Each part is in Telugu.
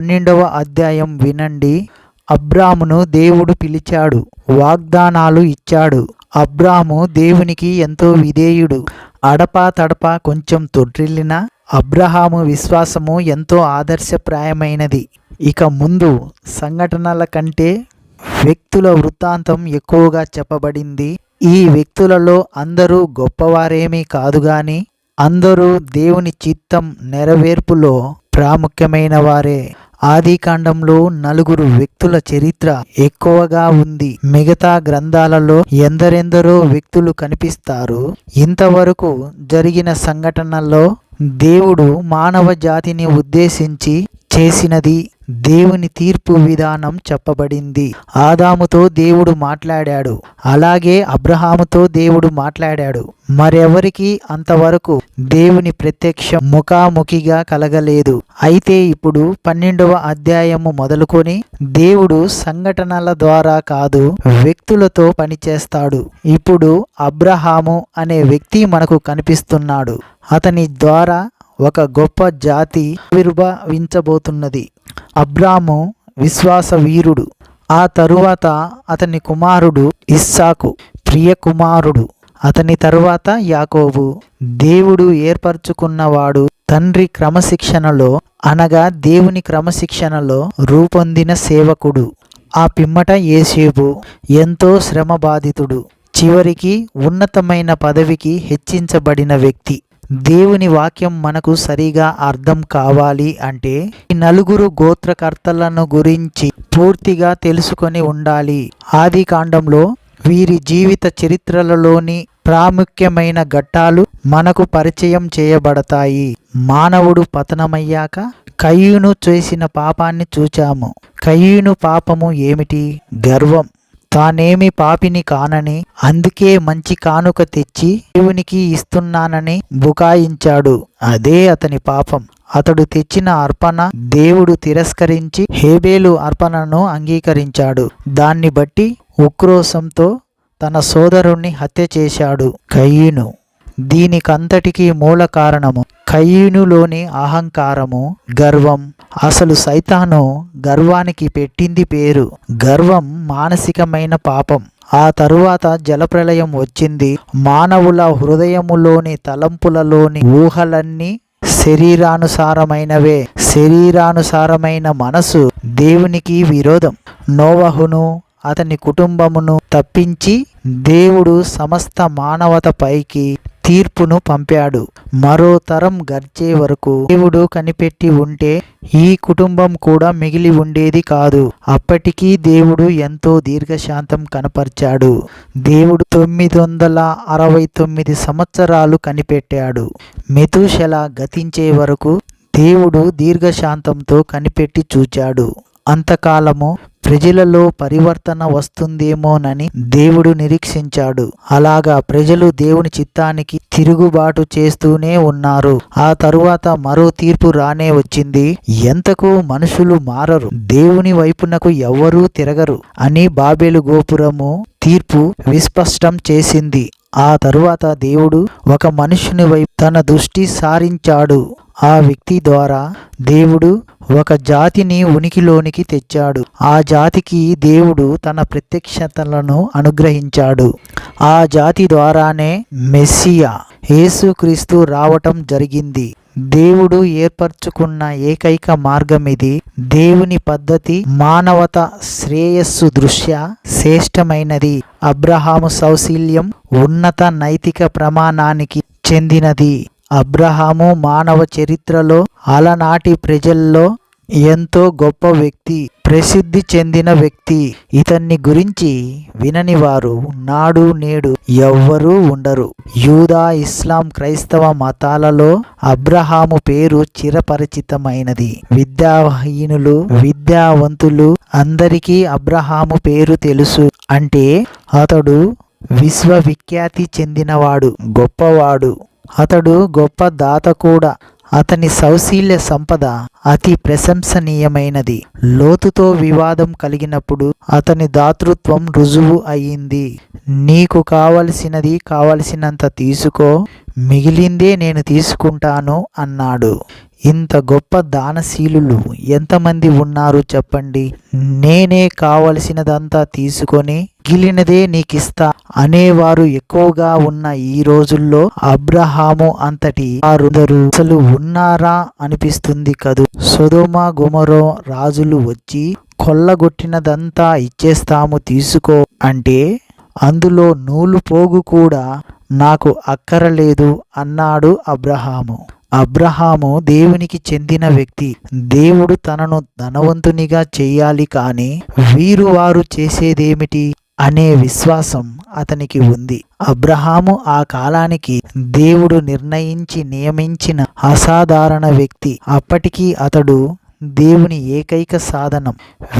పన్నెండవ అధ్యాయం వినండి. అబ్రామును దేవుడు పిలిచాడు వాగ్దానాలు ఇచ్చాడు. అబ్రాము దేవునికి ఎంతో విధేయుడు. అడపా తడపా కొంచెం తొట్రిల్లిన అబ్రహాము విశ్వాసము ఎంతో ఆదర్శప్రాయమైనది. ఇక ముందు సంఘటనల కంటే వ్యక్తుల వృత్తాంతం ఎక్కువగా చెప్పబడింది. ఈ వ్యక్తులలో అందరూ గొప్పవారేమీ కాదు గాని అందరూ దేవుని చిత్తం నెరవేర్పులో ప్రాముఖ్యమైన వారే ఆది కాండంలో నలుగురు వ్యక్తుల చరిత్ర ఎక్కువగా ఉంది. మిగతా గ్రంథాలలో ఎందరెందరో వ్యక్తులు కనిపిస్తారు. ఇంతవరకు జరిగిన సంఘటనల్లో దేవుడు మానవ జాతిని ఉద్దేశించి చేసినది దేవుని తీర్పు విధానం చెప్పబడింది. ఆదాముతో దేవుడు మాట్లాడాడు. అలాగే అబ్రహాముతో దేవుడు మాట్లాడాడు. మరెవరికి అంతవరకు దేవుని ప్రత్యక్ష ముఖాముఖిగా కలగలేదు. అయితే ఇప్పుడు పన్నెండవ అధ్యాయము మొదలుకొని దేవుడు సంఘటనల ద్వారా కాదు వ్యక్తులతో పనిచేస్తాడు. ఇప్పుడు అబ్రహాము అనే వ్యక్తి మనకు కనిపిస్తున్నాడు. అతని ద్వారా ఒక గొప్ప జాతి ఆవిర్భవించబోతున్నది అబ్రాము విశ్వాస వీరుడు ఆ తరువాత అతని కుమారుడు ఇస్సాకు ప్రియ కుమారుడు అతని తరువాత యాకోబు. దేవుడు ఏర్పరచుకున్నవాడు తండ్రి క్రమశిక్షణలో అనగా దేవుని క్రమశిక్షణలో రూపొందిన సేవకుడు. ఆ పిమ్మట యేసేపు ఎంతో శ్రమ బాధితుడు చివరికి ఉన్నతమైన పదవికి హెచ్చించబడిన వ్యక్తి. దేవుని వాక్యం మనకు సరిగా అర్థం కావాలి అంటే ఈ నలుగురు గోత్రకర్తలను గురించి పూర్తిగా తెలుసుకొని ఉండాలి. ఆది కాండంలో వీరి జీవిత చరిత్రలలోని ప్రాముఖ్యమైన ఘట్టాలు మనకు పరిచయం చేయబడతాయి. మానవుడు పతనమయ్యాక కయ్యూను చేసిన పాపాన్ని చూచాము. కయ్యూను పాపము ఏమిటి? గర్వం. తానేమి పాపిని కానని అందుకే మంచి కానుక తెచ్చి దేవునికి ఇస్తున్నానని బుకాయించాడు. అదే అతని పాపం. అతడు తెచ్చిన అర్పణ దేవుడు తిరస్కరించి హేబేలు అర్పణను అంగీకరించాడు. దాన్ని బట్టి ఉక్రోశంతో తన సోదరుణ్ణి హత్య చేశాడు. కయ్యూను దీనికంతటికీ మూల కారణము కయ్యూనులోని అహంకారము గర్వం అసలు సైతాను గర్వానికి పెట్టింది పేరు. గర్వం మానసికమైన పాపం. ఆ తరువాత జలప్రలయం వచ్చింది. మానవుల హృదయములోని తలంపులలోని ఊహలన్నీ శరీరానుసారమైనవే. శరీరానుసారమైన మనసు దేవునికి విరోధం. నోవహును అతని కుటుంబమును తప్పించి దేవుడు సమస్త మానవతపైకి తీర్పును పంపాడు. మరో తరం గర్చే వరకు దేవుడు కనిపెట్టి ఉంటే ఈ కుటుంబం కూడా మిగిలి ఉండేది కాదు. అప్పటికీ దేవుడు ఎంతో దీర్ఘశాంతం కనపరిచాడు. దేవుడు తొమ్మిది వందల అరవై తొమ్మిది సంవత్సరాలు కనిపెట్టాడు. మెతుశల గతించే వరకు దేవుడు దీర్ఘశాంతంతో కనిపెట్టి చూచాడు. అంతకాలము ప్రజలలో పరివర్తన వస్తుందేమోనని దేవుడు నిరీక్షించాడు. అలాగా ప్రజలు దేవుని చిత్తానికి తిరుగుబాటు చేస్తూనే ఉన్నారు. ఆ తరువాత మరో తీర్పు రానే వచ్చింది. ఎంతకు మనుషులు మారరు. దేవుని వైపునకు ఎవ్వరూ తిరగరు అని బాబేలు గోపురము తీర్పు విస్పష్టం చేసింది. ఆ తరువాత దేవుడు ఒక మనుషుని వైపు తన దృష్టి సారించాడు. ఆ వ్యక్తి ద్వారా దేవుడు ఒక జాతిని ఉనికిలోనికి తెచ్చాడు. ఆ జాతికి దేవుడు తన ప్రత్యక్షతలను అనుగ్రహించాడు. ఆ జాతి ద్వారానే మెస్సియా యేసుక్రీస్తు రావటం జరిగింది. దేవుడు ఏర్పరచుకున్న ఏకైక మార్గం ఇది దేవుని పద్ధతి మానవత శ్రేయస్సు దృష్ట్యా శ్రేష్టమైనది. అబ్రహాము సౌశీల్యం ఉన్నత నైతిక ప్రమాణానికి చెందినది. అబ్రహాము మానవ చరిత్రలో అలనాటి ప్రజల్లో ఎంతో గొప్ప వ్యక్తి ప్రసిద్ధి చెందిన వ్యక్తి. ఇతన్ని గురించి వినని వారు నాడు నేడు ఎవ్వరూ ఉండరు. యూదా ఇస్లాం క్రైస్తవ మతాలలో అబ్రహాము పేరు చిరపరిచితమైనది. విద్యాహీనులు విద్యావంతులు అందరికీ అబ్రహాము పేరు తెలుసు. అంటే అతడు విశ్వవిఖ్యాతి చెందినవాడు గొప్పవాడు. అతడు గొప్ప దాత కూడా. అతని సౌశీల్య సంపద అతి ప్రశంసనీయమైనది. లోతుతో వివాదం కలిగినప్పుడు అతని దాతృత్వం రుజువు అయింది నీకు కావలసినది కావలసినంత తీసుకో మిగిలిందే నేను తీసుకుంటాను అన్నాడు. ఇంత గొప్ప దానశీలులు ఎంతమంది ఉన్నారు చెప్పండి? నేనే కావలసినదంతా తీసుకొని మిగిలినదే నీకిస్తా అనేవారు ఎక్కువగా ఉన్న ఈ రోజుల్లో అబ్రహాము అంతటి వారుందరు అసలు ఉన్నారా అనిపిస్తుంది కదూ? సొదోమ గుమరో రాజులు వచ్చి కొల్లగొట్టినదంతా ఇచ్చేస్తాము తీసుకో అంటే అందులో నూలు పోగు కూడా నాకు అక్కరలేదు అన్నాడు అబ్రహాము. అబ్రహాము దేవునికి చెందిన వ్యక్తి. దేవుడు తనను ధనవంతునిగా చేయాలి కానీ వీరు వారు చేసేదేమిటి అనే విశ్వాసం అతనికి ఉంది. అబ్రహాము ఆ కాలానికి దేవుడు నిర్ణయించి నియమించిన అసాధారణ వ్యక్తి. అప్పటికీ అతడు దేవుని ఏకైక సాధనం.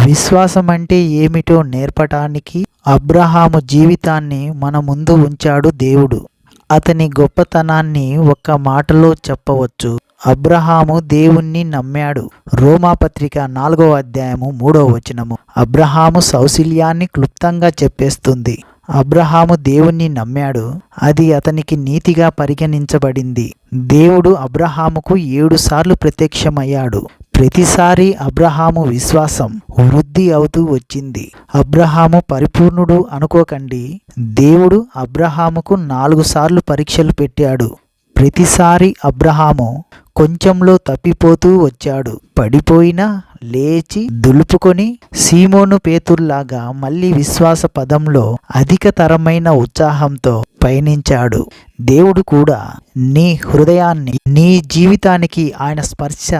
విశ్వాసం అంటే ఏమిటో నేర్పటానికి అబ్రహాము జీవితాన్ని మన ముందు ఉంచాడు దేవుడు. అతని గొప్పతనాన్ని ఒక్క మాటలో చెప్పవచ్చు. అబ్రహాము దేవుణ్ణి నమ్మాడు. రోమాపత్రిక నాలుగో అధ్యాయము మూడో వచనము. అబ్రహాము సౌశల్యాన్ని క్లుప్తంగా చెప్పేస్తుంది. అబ్రహాము దేవుణ్ణి నమ్మాడు. అది అతనికి నీతిగా పరిగణించబడింది. దేవుడు అబ్రహాముకు ఏడు సార్లు ప్రత్యక్షమయ్యాడు. ప్రతిసారి అబ్రహాము విశ్వాసం వృద్ధి అవుతూ వచ్చింది. అబ్రహాము పరిపూర్ణుడు అనుకోకండి. దేవుడు అబ్రహాముకు నాలుగు సార్లు పరీక్షలు పెట్టాడు. ప్రతిసారి అబ్రహాము కొంచెంలో తప్పిపోతూ వచ్చాడు. పడిపోయినా లేచి దులుపుకొని సీమోను పేతుల్లాగా మళ్ళీ విశ్వాస పదంలో అధికతరమైన ఉత్సాహంతో పయనించాడు. దేవుడు కూడా నీ హృదయాన్ని నీ జీవితానికి ఆయన స్పర్శ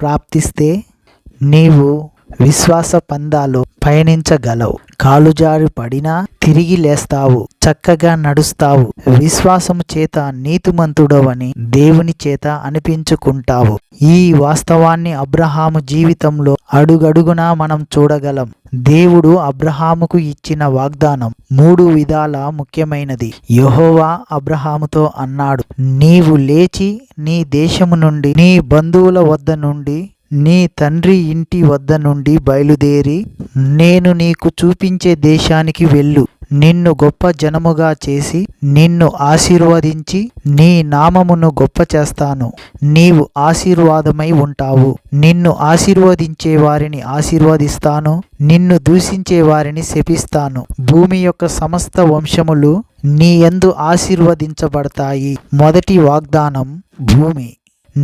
ప్రాప్తిస్తే నీవు విశ్వాస పందాలు పయనించగలవు. కాలుజారి పడినా తిరిగి లేస్తావు. చక్కగా నడుస్తావు. విశ్వాసము చేత నీతిమంతుడవని దేవుని చేత అనిపించుకుంటావు. ఈ వాస్తవాన్ని అబ్రహాము జీవితంలో అడుగడుగునా మనం చూడగలం. దేవుడు అబ్రహాముకు ఇచ్చిన వాగ్దానం మూడు విధాల ముఖ్యమైనది. యహోవా అబ్రహాముతో అన్నాడు నీవు లేచి నీ దేశము నుండి నీ బంధువుల వద్ద నుండి నీ తండ్రి ఇంటి వద్ద నుండి బయలుదేరి నేను నీకు చూపించే దేశానికి వెళ్ళు. నిన్ను గొప్ప జనముగా చేసి నిన్ను ఆశీర్వదించి నీ నామమును గొప్ప చేస్తాను. నీవు ఆశీర్వాదమై ఉంటావు. నిన్ను ఆశీర్వదించే వారిని ఆశీర్వదిస్తాను. నిన్ను దూషించే వారిని శపిస్తాను. భూమి యొక్క సమస్త వంశములు నీ ఎందు ఆశీర్వదించబడతాయి. మొదటి వాగ్దానం భూమి.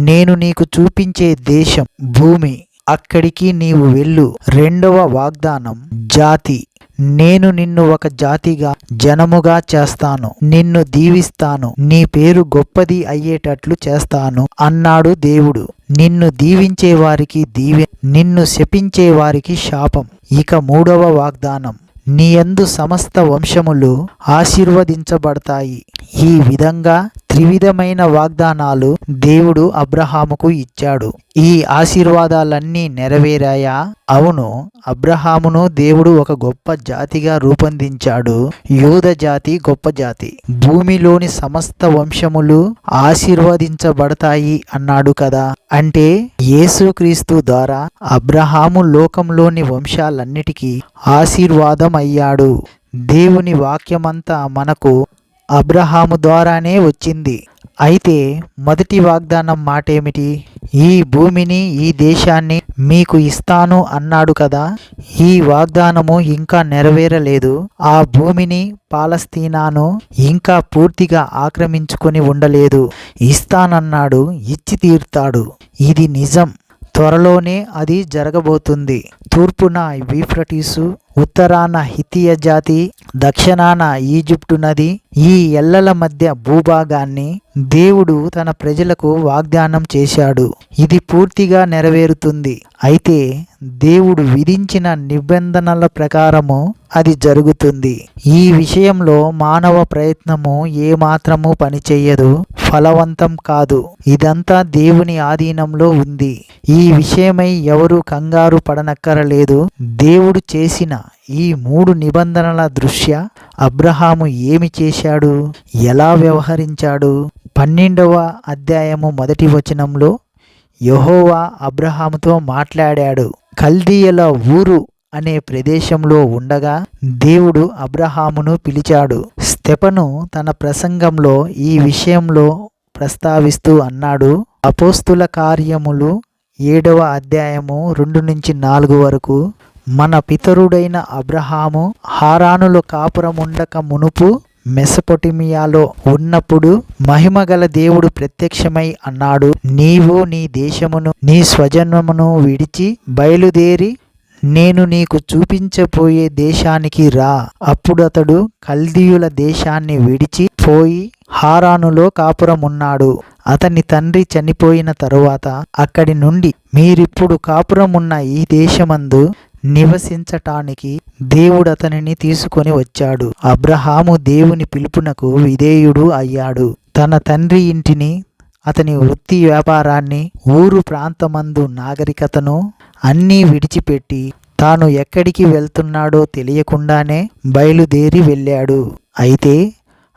నేను నీకు చూపించే దేశం భూమి అక్కడికి నీవు వెళ్ళు. రెండవ వాగ్దానం జాతి. నేను నిన్ను ఒక జాతిగా జనముగా చేస్తాను. నిన్ను దీవిస్తాను. నీ పేరు గొప్పది అయ్యేటట్లు చేస్తాను అన్నాడు దేవుడు. నిన్ను దీవించే వారికి దీవె నిన్ను శపించే వారికి శాపం. ఇక మూడవ వాగ్దానం నీ యందు సమస్త వంశములు ఆశీర్వదించబడతాయి. ఈ విధంగా త్రివిధమైన వాగ్దానాలు దేవుడు అబ్రహాముకు ఇచ్చాడు. ఈ ఆశీర్వాదాలన్నీ నెరవేరాయా? అవును అబ్రహామును దేవుడు ఒక గొప్ప జాతిగా రూపొందించాడు. యూద జాతి గొప్ప జాతి. భూమిలోని సమస్త వంశములు ఆశీర్వదించబడతాయి అన్నాడు కదా. అంటే యేసుక్రీస్తు ద్వారా అబ్రహాము లోకంలోని వంశాలన్నిటికీ ఆశీర్వాదం అయ్యాడు దేవుని వాక్యమంతా మనకు అబ్రహాము ద్వారానే వచ్చింది. అయితే మొదటి వాగ్దానం మాట ఏమిటి ఈ భూమిని ఈ దేశాన్ని మీకు ఇస్తాను అన్నాడు కదా? ఈ వాగ్దానము ఇంకా నెరవేరలేదు. ఆ భూమిని పాలస్తీనాను ఇంకా పూర్తిగా ఆక్రమించుకొని ఉండలేదు. ఇస్తానన్నాడు ఇచ్చి తీరుతాడు. ఇది నిజం. త్వరలోనే అది జరగబోతుంది. తూర్పున విఫ్రటీసు ఉత్తరాన హితియ జాతి దక్షిణాన ఈజిప్టు నది ఈ ఎల్లల మధ్య భూభాగాన్ని దేవుడు తన ప్రజలకు వాగ్దానం చేశాడు. ఇది పూర్తిగా నెరవేరుతుంది. అయితే దేవుడు విధించిన నిబంధనల ప్రకారము అది జరుగుతుంది. ఈ విషయంలో మానవ ప్రయత్నము ఏమాత్రము పనిచేయదు ఫలవంతం కాదు. ఇదంతా దేవుని ఆధీనంలో ఉంది. ఈ విషయమై ఎవరు కంగారు పడనక్కరలేదు. దేవుడు చేసిన ఈ మూడు నిబంధనల దృష్ట్యా అబ్రహాము ఏమి చేశాడు? ఎలా వ్యవహరించాడు? పన్నెండవ అధ్యాయము మొదటి వచనంలో యహోవా అబ్రహాముతో మాట్లాడాడు. కల్దీయల ఊరు అనే ప్రదేశంలో ఉండగా దేవుడు అబ్రహామును పిలిచాడు. స్తెపను తన ప్రసంగంలో ఈ విషయంలో ప్రస్తావిస్తూ అన్నాడు. అపోస్తుల కార్యములు ఏడవ అధ్యాయము రెండు నుంచి నాలుగు వరకు మన పితరుడైన అబ్రహాము హారానులో కాపురముండక మునుపు మెసపొటిమియాలో ఉన్నప్పుడు మహిమగల దేవుడు ప్రత్యక్షమై అన్నాడు నీవు నీ దేశమును నీ స్వజన్మమును విడిచి బయలుదేరి నేను నీకు చూపించబోయే దేశానికి రా. అప్పుడు అతడు కల్దీయుల దేశాన్ని విడిచి పోయి హారానులో కాపురమున్నాడు. అతని తండ్రి చనిపోయిన తరువాత అక్కడి నుండి మీరిప్పుడు కాపురమున్న ఈ దేశమందు నివసించటానికి దేవుడు అతనిని తీసుకొని వచ్చాడు. అబ్రహాము దేవుని పిలుపునకు విధేయుడు అయ్యాడు. తన తండ్రి ఇంటిని అతని వృత్తి వ్యాపారాన్ని ఊరు ప్రాంతమందు నాగరికతను అన్నీ విడిచిపెట్టి తాను ఎక్కడికి వెళ్తున్నాడో తెలియకుండానే బయలుదేరి వెళ్ళాడు. అయితే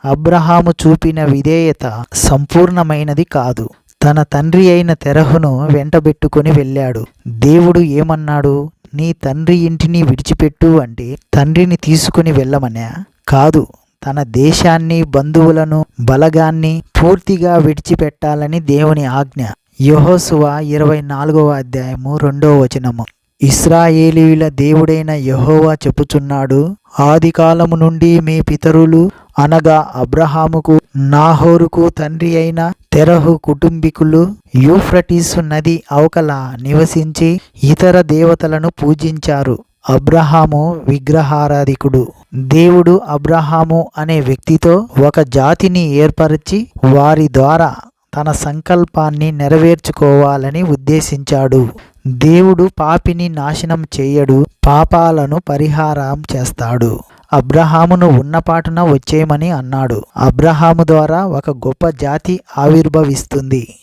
అబ్రహాము చూపిన విధేయత సంపూర్ణమైనది కాదు. తన తండ్రి అయిన తెరహును వెంటబెట్టుకుని వెళ్ళాడు. దేవుడు ఏమన్నాడు? నీ తండ్రి ఇంటిని విడిచిపెట్టు అంటే తండ్రిని తీసుకుని వెళ్ళమనే? కాదు తన దేశాన్ని బంధువులను బలగాన్ని పూర్తిగా విడిచిపెట్టాలని దేవుని ఆజ్ఞ. యహోసువ ఇరవై నాలుగవ అధ్యాయము రెండవ వచనము. ఇస్రాయేలీయుల దేవుడైన యహోవా చెప్పుచున్నాడు ఆది కాలము నుండి మీ పితరులు అనగా అబ్రహాముకు నాహోరుకు తండ్రి అయిన తెరహు కుటుంబీకులు యూఫ్రటీసు నది అవకల నివసించి ఇతర దేవతలను పూజించారు. అబ్రహాము విగ్రహారాధికుడు. దేవుడు అబ్రహాము అనే వ్యక్తితో ఒక జాతిని ఏర్పరిచి వారి ద్వారా తన సంకల్పాన్ని నెరవేర్చుకోవాలని ఉద్దేశించాడు. దేవుడు పాపిని నాశనం చేయడు పాపాలను పరిహారం చేస్తాడు. అబ్రహామును ఉన్నపాటున వచ్చేయమని అన్నాడు. అబ్రహాము ద్వారా ఒక గొప్ప జాతి ఆవిర్భవిస్తుంది.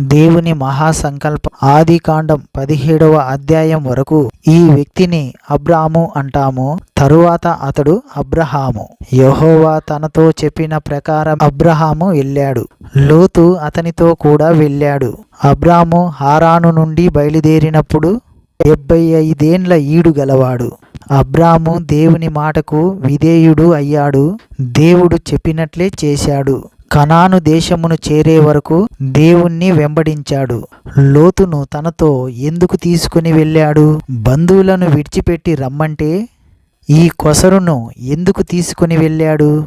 దేవుని మహాసంకల్పం. ఆది కాండం పదిహేడవ అధ్యాయం వరకు ఈ వ్యక్తిని అబ్రాము అంటాము. తరువాత అతడు అబ్రహాము. యహోవా తనతో చెప్పిన ప్రకారం అబ్రహాము వెళ్ళాడు. లోతు అతనితో కూడా వెళ్ళాడు. అబ్రాము హారాను నుండి బయలుదేరినప్పుడు డెబ్బై ఐదేండ్ల ఈడు గలవాడు. అబ్రాము దేవుని మాటకు విధేయుడు అయ్యాడు. దేవుడు చెప్పినట్లే చేశాడు. కనాను దేశమును చేరే వరకు దేవుణ్ణి వెంబడించాడు. లోతును తనతో ఎందుకు తీసుకుని వెళ్ళాడు? బంధువులను విడిచిపెట్టి రమ్మంటే ఈ కొసరును ఎందుకు తీసుకుని వెళ్ళాడు?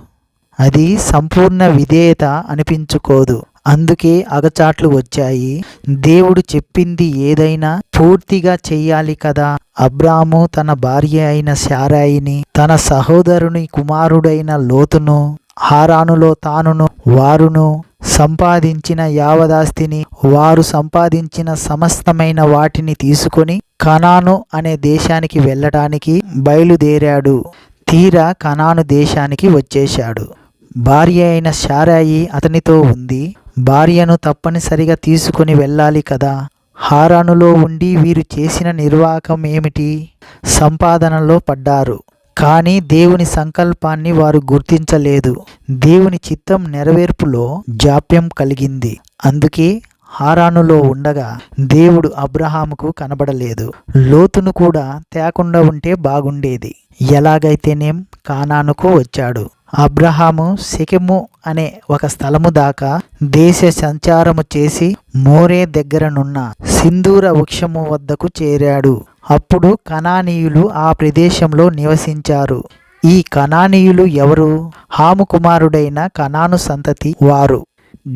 అది సంపూర్ణ విధేయత అనిపించుకోదు. అందుకే అగచాట్లు వచ్చాయి. దేవుడు చెప్పింది ఏదైనా పూర్తిగా చెయ్యాలి కదా. అబ్రాము తన భార్య అయిన శారాయిని తన సహోదరుని కుమారుడైన లోతును హారానులో తానును వారును సంపాదించిన యావదాస్తిని వారు సంపాదించిన సమస్తమైన వాటిని తీసుకొని కనాను అనే దేశానికి వెళ్ళటానికి బయలుదేరాడు. తీరా కనాను దేశానికి వచ్చేశాడు. భార్య అయిన శారాయి అతనితో ఉంది భార్యను తప్పనిసరిగా తీసుకుని వెళ్ళాలి కదా. హారానులో ఉండి వీరు చేసిన నిర్వాహకం ఏమిటి సంపాదనలో పడ్డారు. కానీ దేవుని సంకల్పాన్ని వారు గుర్తించలేదు. దేవుని చిత్తం నెరవేర్పులో జాప్యం కలిగింది. అందుకే హారానులో ఉండగా దేవుడు అబ్రహాముకు కనబడలేదు. లోతును కూడా తేకుండా ఉంటే బాగుండేది. ఎలాగైతేనేం కానానుకు వచ్చాడు. అబ్రహాము శకెము అనే ఒక స్థలము దాకా దేశ సంచారము చేసి మోరే దగ్గరనున్న సింధూర వృక్షము వద్దకు చేరాడు. అప్పుడు కనానీయులు ఆ ప్రదేశంలో నివసించారు. ఈ కనానీయులు ఎవరు? హాము కుమారుడైన కనాను సంతతి వారు.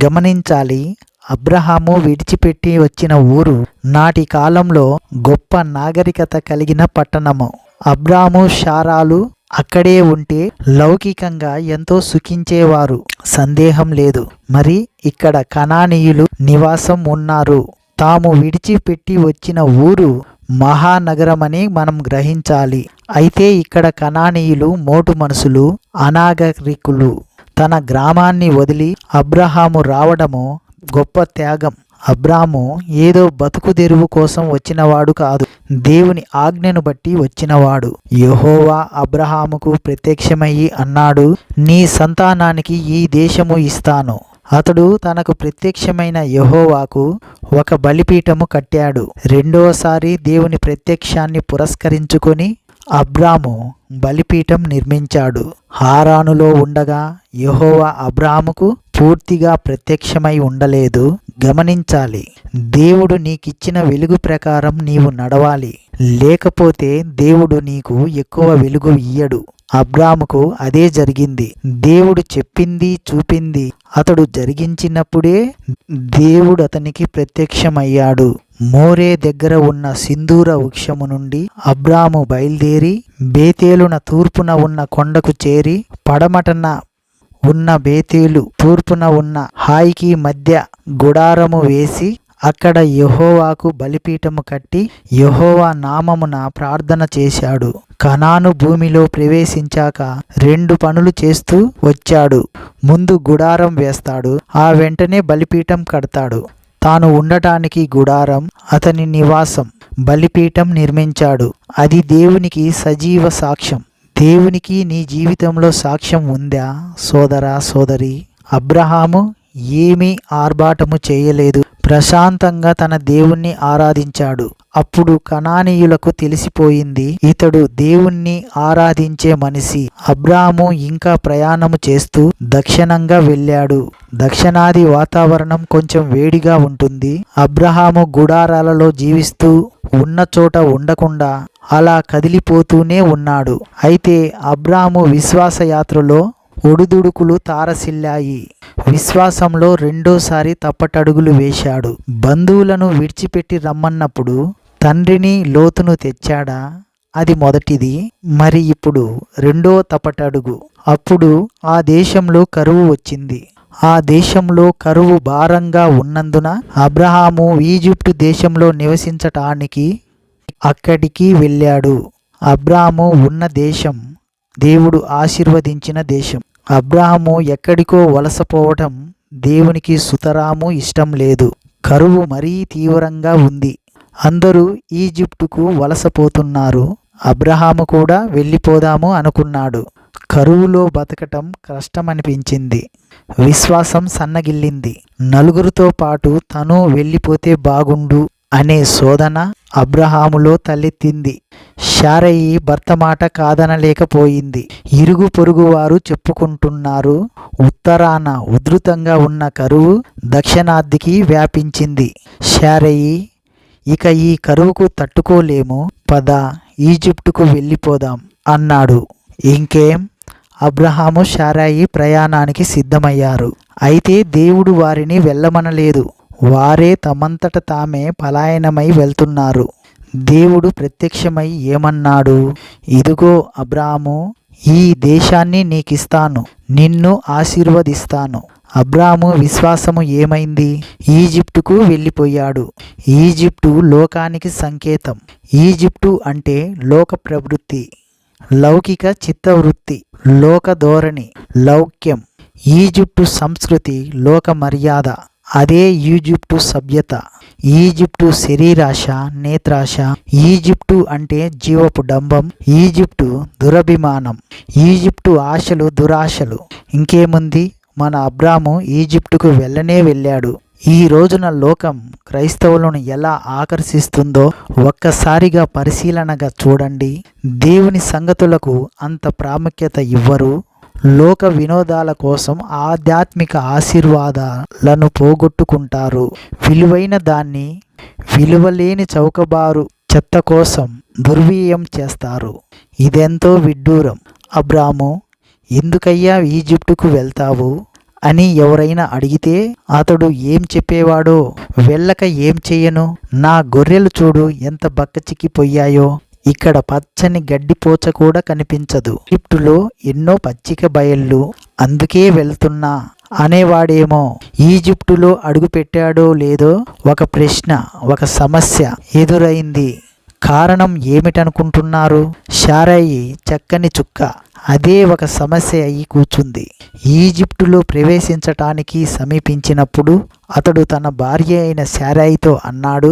గమనించాలి అబ్రహాము విడిచిపెట్టి వచ్చిన ఊరు నాటి కాలంలో గొప్ప నాగరికత కలిగిన పట్టణము. అబ్రాము షారాలు అక్కడే ఉంటే లౌకికంగా ఎంతో సుఖించేవారు. సందేహం లేదు. మరి ఇక్కడ కణానీయులు నివాసం ఉన్నారు. తాము విడిచిపెట్టి వచ్చిన ఊరు మహానగరమని మనం గ్రహించాలి. అయితే ఇక్కడ కణానీయులు మోటు మనుషులు అనాగరికులు. తన గ్రామాన్ని వదిలి అబ్రహాము రావడము గొప్ప త్యాగం. అబ్రాము ఏదో బతుకు తెరువు కోసం వచ్చినవాడు కాదు. దేవుని ఆజ్ఞను బట్టి వచ్చినవాడు. యహోవా అబ్రహాముకు ప్రత్యక్షమయ్యి అన్నాడు నీ సంతానానికి ఈ దేశము ఇస్తాను. అతడు తనకు ప్రత్యక్షమైన యెహోవాకు ఒక బలిపీఠము కట్టాడు. రెండవసారి దేవుని ప్రత్యక్షాన్ని పురస్కరించుకొని అబ్రాము బలిపీఠం నిర్మించాడు. హారానులో ఉండగా యహోవా అబ్రాముకు పూర్తిగా ప్రత్యక్షమై ఉండలేదు. గమనించాలి దేవుడు నీకిచ్చిన వెలుగు ప్రకారం నీవు నడవాలి. లేకపోతే దేవుడు నీకు ఎక్కువ వెలుగు ఇయ్యడు. అబ్రాముకు అదే జరిగింది. దేవుడు చెప్పింది చూపింది. అతడు జరిగించినప్పుడే దేవుడు అతనికి ప్రత్యక్షమయ్యాడు. మోరే దగ్గర ఉన్న సింధూర వృక్షము నుండి అబ్రాము బయలుదేరి బేతేలున తూర్పున ఉన్న కొండకు చేరి పడమటన ఉన్న బేతేలు తూర్పున ఉన్న హాయికి మధ్య గుడారము వేసి అక్కడ యహోవాకు బలిపీఠము కట్టి యెహోవా నామమున ప్రార్థన చేశాడు. కనాను భూమిలో ప్రవేశించాక రెండు పనులు చేస్తూ వచ్చాడు. ముందు గుడారం వేస్తాడు. ఆ వెంటనే బలిపీఠం కడతాడు. తాను ఉండటానికి గుడారం అతని నివాసం బలిపీఠం నిర్మించాడు. అది దేవునికి సజీవ సాక్ష్యం. దేవునికి నీ జీవితంలో సాక్ష్యం ఉందా? సోదరా సోదరి అబ్రహాము ఏమీ ఆర్భాటము చేయలేదు. ప్రశాంతంగా తన దేవుణ్ణి ఆరాధించాడు. అప్పుడు కణానీయులకు తెలిసిపోయింది ఇతడు దేవుణ్ణి ఆరాధించే మనిషి. అబ్రాము ఇంకా ప్రయాణము చేస్తూ దక్షిణంగా వెళ్ళాడు. దక్షిణాది వాతావరణం కొంచెం వేడిగా ఉంటుంది. అబ్రహాము గుడారాలలో జీవిస్తూ ఉన్న చోట ఉండకుండా అలా కదిలిపోతూనే ఉన్నాడు. అయితే అబ్రాము విశ్వాసయాత్రలో ఒడుదుడుకులు ఒడిదుడుకులు తారసిల్లాయి. విశ్వాసంలో రెండోసారి తప్పటడుగులు వేశాడు. బంధువులను విడిచిపెట్టి రమ్మన్నప్పుడు తండ్రిని లోతును తెచ్చాడా? అది మొదటిది. మరి ఇప్పుడు రెండో తప్పటడుగు. అప్పుడు ఆ దేశంలో కరువు వచ్చింది. ఆ దేశంలో కరువు భారంగా ఉన్నందున అబ్రహాము ఈజిప్టు దేశంలో నివసించటానికి అక్కడికి వెళ్ళాడు. అబ్రాము ఉన్న దేశం దేవుడు ఆశీర్వదించిన దేశం. అబ్రాహము ఎక్కడికో వలసపోవటం దేవునికి సుతరాము ఇష్టం లేదు. కరువు మరీ తీవ్రంగా ఉంది. అందరూ ఈజిప్టుకు వలసపోతున్నారు అబ్రహాము కూడా వెళ్ళిపోదాము అనుకున్నాడు. కరువులో బతకటం కష్టమనిపించింది. విశ్వాసం సన్నగిల్లింది. నలుగురితో పాటు తను వెళ్ళిపోతే బాగుండు అనే శోధన అబ్రహాములో తలెత్తింది. శారయి భర్త మాట కాదనలేకపోయింది. ఇరుగు పొరుగు వారు చెప్పుకుంటున్నారు. ఉత్తరాన ఉధృతంగా ఉన్న కరువు దక్షిణాదికి వ్యాపించింది. శారయి ఇక ఈ కరువుకు తట్టుకోలేము. పద ఈజిప్టుకు వెళ్ళిపోదాం అన్నాడు. ఇంకేం అబ్రహాము శారాయి ప్రయాణానికి సిద్ధమయ్యారు. అయితే దేవుడు వారిని వెళ్ళమనలేదు. వారే తమంతట తామే పలాయనమై వెళ్తున్నారు. దేవుడు ప్రత్యక్షమై ఏమన్నాడు? ఇదిగో అబ్రాము ఈ దేశాన్ని నీకిస్తాను నిన్ను ఆశీర్వదిస్తాను. అబ్రాము విశ్వాసము ఏమైంది? ఈజిప్టుకు వెళ్ళిపోయాడు. ఈజిప్టు లోకానికి సంకేతం. ఈజిప్టు అంటే లోక ప్రవృత్తి లౌకిక చిత్తవృత్తి లోక ధోరణి లౌక్యం. ఈజిప్టు సంస్కృతి లోక మర్యాద అదే ఈజిప్టు సభ్యత. ఈజిప్టు శరీరాశ నేత్రాశ ఈజిప్టు అంటే జీవపు డంబం ఈజిప్టు దురభిమానం ఈజిప్టు ఆశలు దురాశలు. ఇంకేముంది? మన అబ్రాము ఈజిప్టుకు వెళ్ళనే వెళ్ళాడు. ఈ రోజున లోకం క్రైస్తవులను ఎలా ఆకర్షిస్తుందో ఒక్కసారిగా పరిశీలనగా చూడండి. దేవుని సంగతులకు అంత ప్రాముఖ్యత ఇవ్వరు. లోక వినోదాల కోసం ఆధ్యాత్మిక ఆశీర్వాదాలను పోగొట్టుకుంటారు. విలువైన దాన్ని విలువలేని చౌకబారు చెత్త కోసం దుర్వ్యయం చేస్తారు. ఇదెంతో విడ్డూరం. అబ్రాము ఎందుకయ్యా ఈజిప్టుకు వెళ్తావు? అని ఎవరైనా అడిగితే అతడు ఏం చెప్పేవాడో వెళ్ళక ఏం చెయ్యను? నా గొర్రెలు చూడు ఎంత బక్కచిక్కిపోయాయో ఇక్కడ పచ్చని గడ్డిపోచ కూడా కనిపించదు. ఈజిప్టులో ఎన్నో పచ్చిక బయళ్ళు అందుకే వెళ్తున్నా అనేవాడేమో. ఈజిప్టులో అడుగు పెట్టాడో లేదో ఒక ప్రశ్న ఒక సమస్య ఎదురైంది. కారణం ఏమిటనుకుంటున్నారు? షారాయి చక్కని చుక్క. అదే ఒక సమస్య అయి కూర్చుంది. ఈజిప్టులో ప్రవేశించటానికి సమీపించినప్పుడు అతడు తన భార్య అయిన శారాయితో అన్నాడు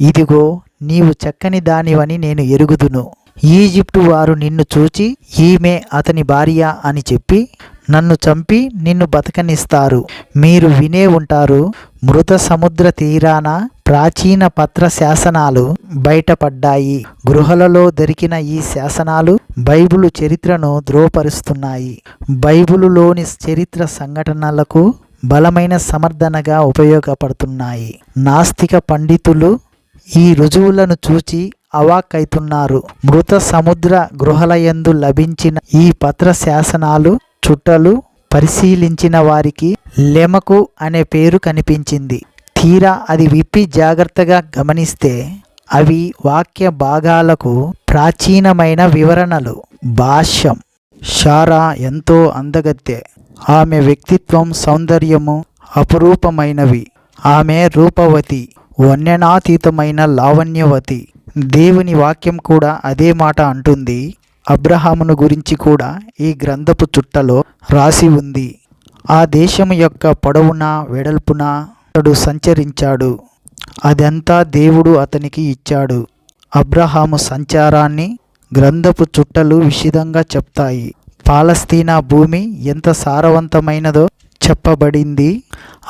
ఇదిగో నీవు చక్కని దానివని నేను ఎరుగుదును. ఈజిప్టు వారు నిన్ను చూచి ఈమె అతని భార్య అని చెప్పి నన్ను చంపి నిన్ను బతకనిస్తారు. మీరు వినే ఉంటారు మృత సముద్ర తీరాన ప్రాచీన పత్ర శాసనాలు బయటపడ్డాయి. గృహలలో దొరికిన ఈ శాసనాలు బైబిలు చరిత్రను ద్రోపరుస్తున్నాయి బైబిలులోని చరిత్ర సంఘటనలకు బలమైన సమర్థనగా ఉపయోగపడుతున్నాయి. నాస్తిక పండితులు ఈ రుజువులను చూచి అవాక్కైతున్నారు. మృత సముద్ర గృహలయందు లభించిన ఈ పత్ర శాసనాలు చుట్టలు పరిశీలించిన వారికి లెమకు అనే పేరు కనిపించింది. తీరా అది విప్పి జాగ్రత్తగా గమనిస్తే అవి వాక్య భాగాలకు ప్రాచీనమైన వివరణలు. భాష్యం. షారా ఎంతో అందగత్తె. ఆమె వ్యక్తిత్వం సౌందర్యము అపురూపమైనవి. ఆమె రూపవతి. వన్యనాతీతమైన లావణ్యవతి దేవుని వాక్యం కూడా అదే మాట అంటుంది. అబ్రహామును గురించి కూడా ఈ గ్రంథపు చుట్టలో రాసి ఉంది. ఆ దేశం యొక్క పొడవున వెడల్పున అతడు సంచరించాడు. అదంతా దేవుడు అతనికి ఇచ్చాడు. అబ్రహాము సంచారాన్ని గ్రంథపు చుట్టలు విషిదంగా చెప్తాయి. పాలస్తీనా భూమి ఎంత సారవంతమైనదో చెప్పబడింది.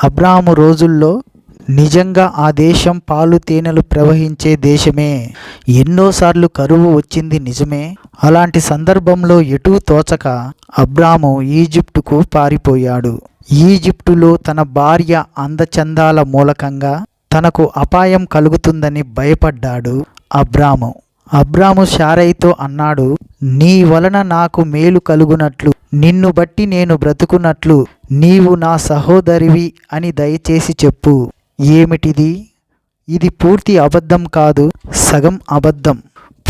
అబ్రాహాము రోజుల్లో నిజంగా ఆ దేశం పాలు తేనెలు ప్రవహించే దేశమే. ఎన్నోసార్లు కరువు వచ్చింది నిజమే. అలాంటి సందర్భంలో ఎటూ తోచక అబ్రాము ఈజిప్టుకు పారిపోయాడు. ఈజిప్టులో తన భార్య అందచందాల మూలకంగా తనకు అపాయం కలుగుతుందని భయపడ్డాడు అబ్రాము. అబ్రాము షారైతో అన్నాడు నీ వలన నాకు మేలు కలుగునట్లు నిన్ను బట్టి నేను బ్రతుకున్నట్లు నీవు నా సహోదరివి అని దయచేసి చెప్పు. ఏమిటిది? ఇది పూర్తి అబద్ధం కాదు సగం అబద్ధం.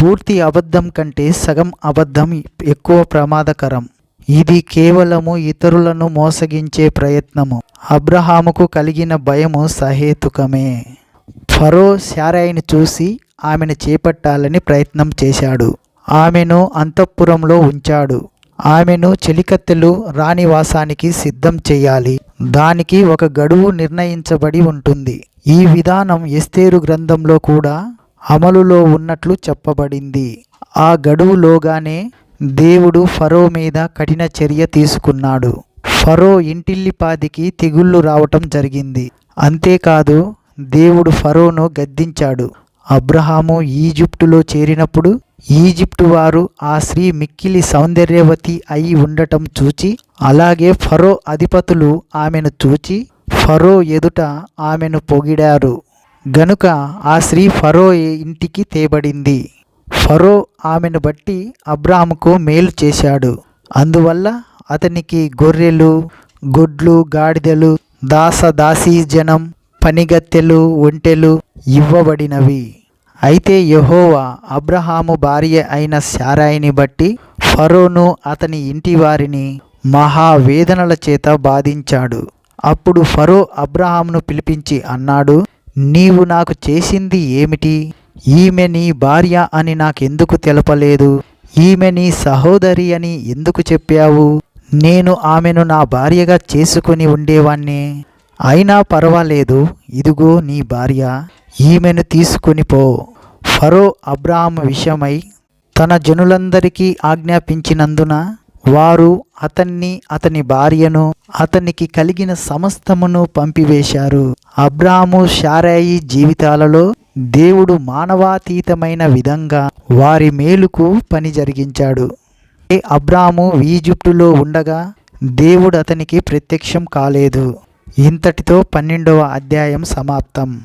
పూర్తి అబద్ధం కంటే సగం అబద్ధం ఎక్కువ ప్రమాదకరం. ఇది కేవలము ఇతరులను మోసగించే ప్రయత్నము. అబ్రహాముకు కలిగిన భయము సహేతుకమే. ఫరో శారాయిని చూసి ఆమెను చేపట్టాలని ప్రయత్నం చేశాడు. ఆమెను అంతఃపురంలో ఉంచాడు. ఆమెను చెలికత్తెలు రాణివాసానికి సిద్ధం చేయాలి. దానికి ఒక గడువు నిర్ణయించబడి ఉంటుంది. ఈ విధానం ఎస్తేరు గ్రంథంలో కూడా అమలులో ఉన్నట్లు చెప్పబడింది. ఆ గడువులోగానే దేవుడు ఫరో మీద కఠిన చర్య తీసుకున్నాడు. ఫరో ఇంటిల్లిపాదికి తెగుళ్ళు రావటం జరిగింది. అంతేకాదు దేవుడు ఫరోను గద్దించాడు. అబ్రహాము ఈజిప్టులో చేరినప్పుడు ఈజిప్టు వారు ఆ స్త్రీ మిక్కిలి సౌందర్యవతి అయి ఉండటం చూచి అలాగే ఫరో అధిపతులు ఆమెను చూచి ఫరో ఎదుట ఆమెను పొగిడారు. గనుక ఆ స్త్రీ ఫరో ఇంటికి తేబడింది. ఫరో ఆమెను బట్టి అబ్రాహాముకు మేలు చేశాడు. అందువల్ల అతనికి గొర్రెలు గొడ్లు గాడిదలు దాస దాసీ జనం పనిగత్తెలు ఒంటెలు ఇవ్వబడినవి. అయితే యెహోవా అబ్రహాము భార్య అయిన శారాయిని బట్టి ఫరోను అతని ఇంటి వారిని మహావేదనల చేత బాధించాడు. అప్పుడు ఫరో అబ్రహామును పిలిపించి అన్నాడు నీవు నాకు చేసింది ఏమిటి? ఈమె నీ భార్య అని నాకెందుకు తెలపలేదు? ఈమె నీ సహోదరి అని ఎందుకు చెప్పావు? నేను ఆమెను నా భార్యగా చేసుకుని ఉండేవాణ్ణి. అయినా పర్వాలేదు ఇదిగో నీ భార్య. ఈమెను తీసుకుని పో. ఫరో అబ్రాహాం విషయమై తన జనులందరికీ ఆజ్ఞాపించినందున వారు అతన్ని అతని భార్యను అతనికి కలిగిన సమస్తమును పంపివేశారు. అబ్రాహాము షారాయి జీవితాలలో దేవుడు మానవాతీతమైన విధంగా వారి మేలుకు పని జరిగించాడు. ఏ అబ్రాము ఈజిప్టులో ఉండగా దేవుడు అతనికి ప్రత్యక్షం కాలేదు. ఇంతటితో పన్నెండవ అధ్యాయం సమాప్తం.